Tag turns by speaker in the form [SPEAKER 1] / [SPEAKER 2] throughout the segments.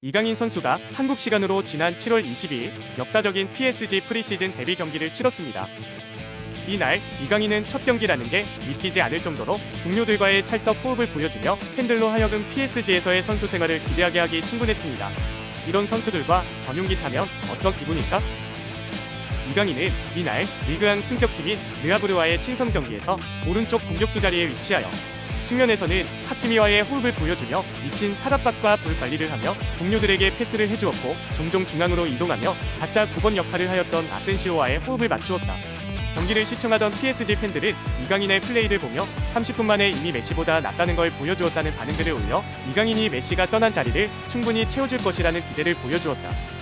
[SPEAKER 1] 이강인 선수가 한국 시간으로 지난 7월 22일 역사적인 PSG 프리시즌 데뷔 경기를 치렀습니다. 이날 이강인은 첫 경기라는 게 믿기지 않을 정도로 동료들과의 찰떡 호흡을 보여주며 팬들로 하여금 PSG에서의 선수 생활을 기대하게 하기 충분했습니다. 이런 선수들과 전용기 타면 어떤 기분일까? 이강인은 이날 리그앙 승격팀인 르아브르와의 친선 경기에서 오른쪽 공격수 자리에 위치하여 측면에서는 하키미와의 호흡을 보여주며 미친 탈압박과 볼 관리를 하며 동료들에게 패스를 해주었고 종종 중앙으로 이동하며 가짜 9번 역할을 하였던 아센시오와의 호흡을 맞추었다. 경기를 시청하던 PSG 팬들은 이강인의 플레이를 보며 30분 만에 이미 메시보다 낫다는 걸 보여주었다는 반응들을 올려 이강인이 메시가 떠난 자리를 충분히 채워줄 것이라는 기대를 보여주었다.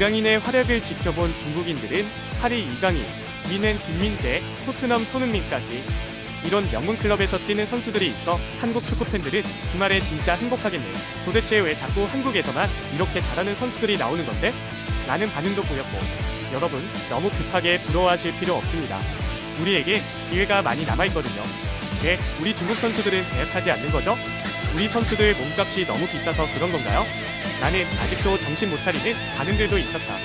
[SPEAKER 1] 이강인의 활약을 지켜본 중국인들은 파리 이강인, 미는 김민재, 토트넘 손흥민까지 이런 명문 클럽에서 뛰는 선수들이 있어 한국 축구 팬들은 주말에 진짜 행복하겠네. 도대체 왜 자꾸 한국에서만 이렇게 잘하는 선수들이 나오는 건데? 라는 반응도 보였고 여러분 너무 급하게 부러워하실 필요 없습니다. 우리에게 기회가 많이 남아있거든요. 왜 우리 중국 선수들은 대역하지 않는 거죠? 우리 선수들 몸값이 너무 비싸서 그런 건가요? 나는 아직도 정신 못 차리는 반응들도 있었다.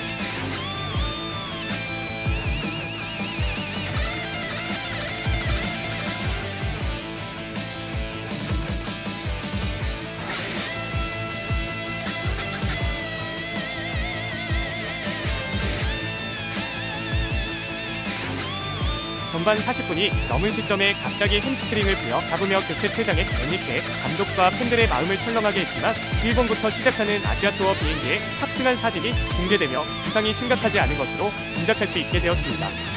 [SPEAKER 1] 전반 40분이 넘은 시점에 갑자기 햄스트링을 부여 잡으며 교체 퇴장에 엔리케 감독과 팬들의 마음을 철렁하게 했지만 일본부터 시작하는 아시아 투어 비행기에 탑승한 사진이 공개되며 부상이 심각하지 않은 것으로 짐작할 수 있게 되었습니다.